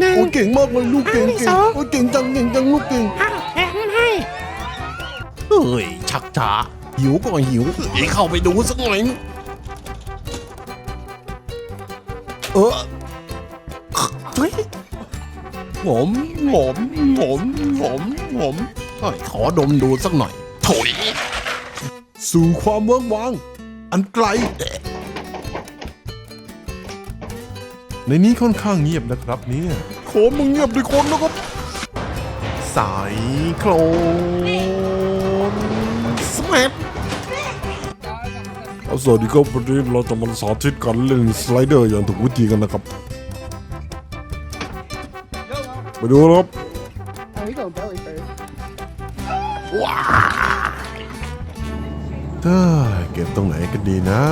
หนึ่ง โอ้เก่งมากเลยลูกเก่งอันที่เก่สงอง โอ้เก่งจังเก่งจังลูกเก่งอ้าวแถมให้เฮ้ยชักช้าหิวก็หิวเอ้ยเข้าไปดูสักหน่อยเออเฮ้ยหอมหอมหอมหอมหอมเฮ้ยขอดมดูสักหน่อยโถยสู่ความเวิ้งว้างอันไกล ในนี้ค่อนข้างเงียบนะครับเนี่ยขอมึงเงียบด้วยคนนะครับ สายโคลนสมัดสวัสดีครับวันนี้เราจะมาสาธิตการเล่นสไลเดอร์อย่างถูกวิธีกันนะครับ ไปดูครับ Oh, we go belly first. เอ้ยเก็บตรงไหนกันดีนะ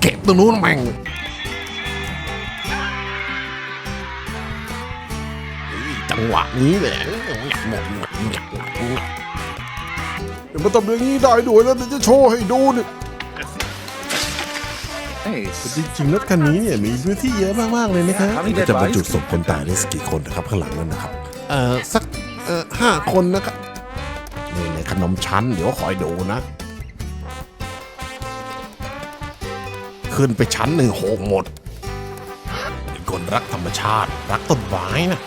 เก็บตรงนู้นแม่ง จังหวะนี้แหละหยักหมดหยักหยักหยักหยักเดี๋ยวมาทำอย่างนี้ได้ด้วยแล้วเดี๋ยวจะโชว์ให้ดูนี่จริงๆรถคันนี้เนี่ยมีพื้นที่เยอะมากๆเลยนะครับ How many ก็จะบรรจุศพคนตายได้สักกี่คนนะครับข้างหลังนั่นนะครับเอ่อสักเอ่อห้าคนนะครับนี่ในขนมชั้นเดี๋ยวคอยดูนะ ขึ้นไปชั้นหนึ่งโหกหมดเป็นคนรักธรรมชาติ รักต้นไม้นะ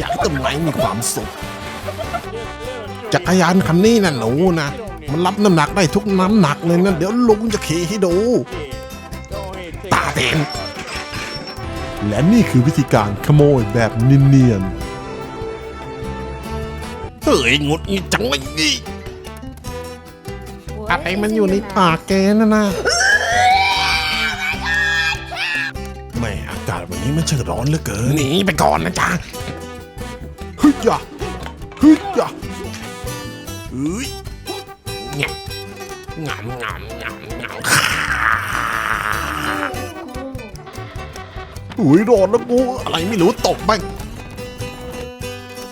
อยากให้ต้นไม้มีความสุข จักรยานคันนี้นะหนูนะ มันรับน้ำหนักได้ทุกน้ำหนักเลยนะเดี๋ยวลุงจะขี่ให้ดู ตาเต็นและนี่คือวิธีการขโมยแบบเนียนๆเฮ้ยงดงิดจังเลยนี่อะไรมันอยู่ในปากแกน่ะนะแม่อากาศวันนี้มันช่างร้อนเหลือเกินหนีไปก่อนนะจ๊ะ ยะฮึยะเฮ้ยงามงามงามงามงามอุ้ยร้อนแล้วกูอะไรไม่รู้ตกบ้าง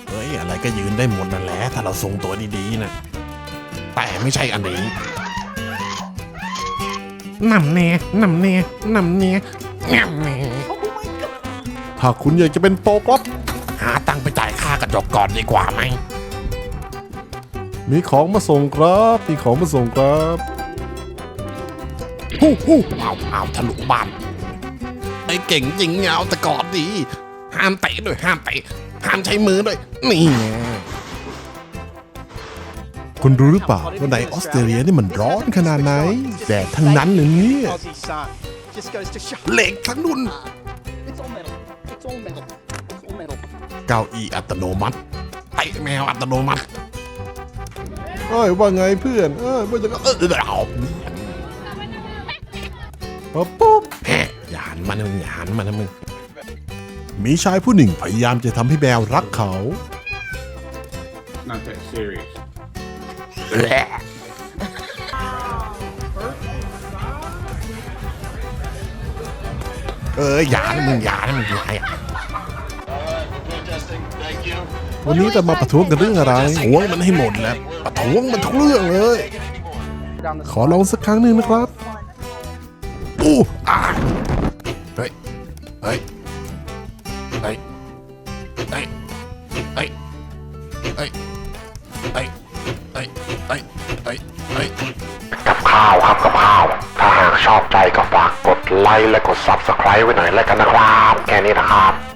เฮ้ยอะไรก็ยืนได้หมดนั่นแหละถ้าเราทรงตัวดีๆนะแต่ไม่ใช่อันนี้นำแน่นำแน่นำแน่นำแน่ถ้าคุณอยากจะเป็นโปรกรอบ หาตังค์ไปจ่ายค่ากระจกก่อนดีกว่าไหม มีของมาส่งครับมีของมาส่งครับฮู้ฮู้เอาเอาทะลุบ้านไอ้เก่งจริงเนี่ยเอาแต่กอดดี ห้ามเตะด้วยห้ามเตะห้ามใช้มือด้วยนี่ไงคุณรู้หรือเปล่าว่าในออสเตรเลียนี่มันร้อนขนาดไหนแดดทั้งนั้นเลยเนี่ย Aussie son. Just goes to show. เหล็กทั้งนุ่น เก้าอี้อัตโนมัติเตะแมวอัตโนมัติเอ้ยว่าไงเพื่อนเอ้ยว่าจะเออเออเอาปุ๊บปุ๊บแฮะอย่าหันมานะมึงอย่าหันมานะมึงมีชายผู้หนึ่งพยายามจะทำให้แมวรักเขา Not that serious. แหละเอออย่านะมึงอย่านะมึงอย่าอย่า วันนี้จะมาประท้วงกันเรื่องอะไรทวงมันให้หมดแล้วประท้วงมันทุกเรื่องเลย ขอลองสักครั้งหนึ่งนะครับอู้อ่าเฮ้ยเฮ้ยเฮ้ยเฮ้ยเฮ้ยเฮ้ยเฮ้ยเฮ้ยเฮ้ยเฮ้ยเฮ้ยกับข้าวครับกับข้าว ถ้าหากชอบใจก็ฝากกดไลค์และกด Subscribe ไว้หน่อยแล้วกันนะครับ แค่นี้นะครับ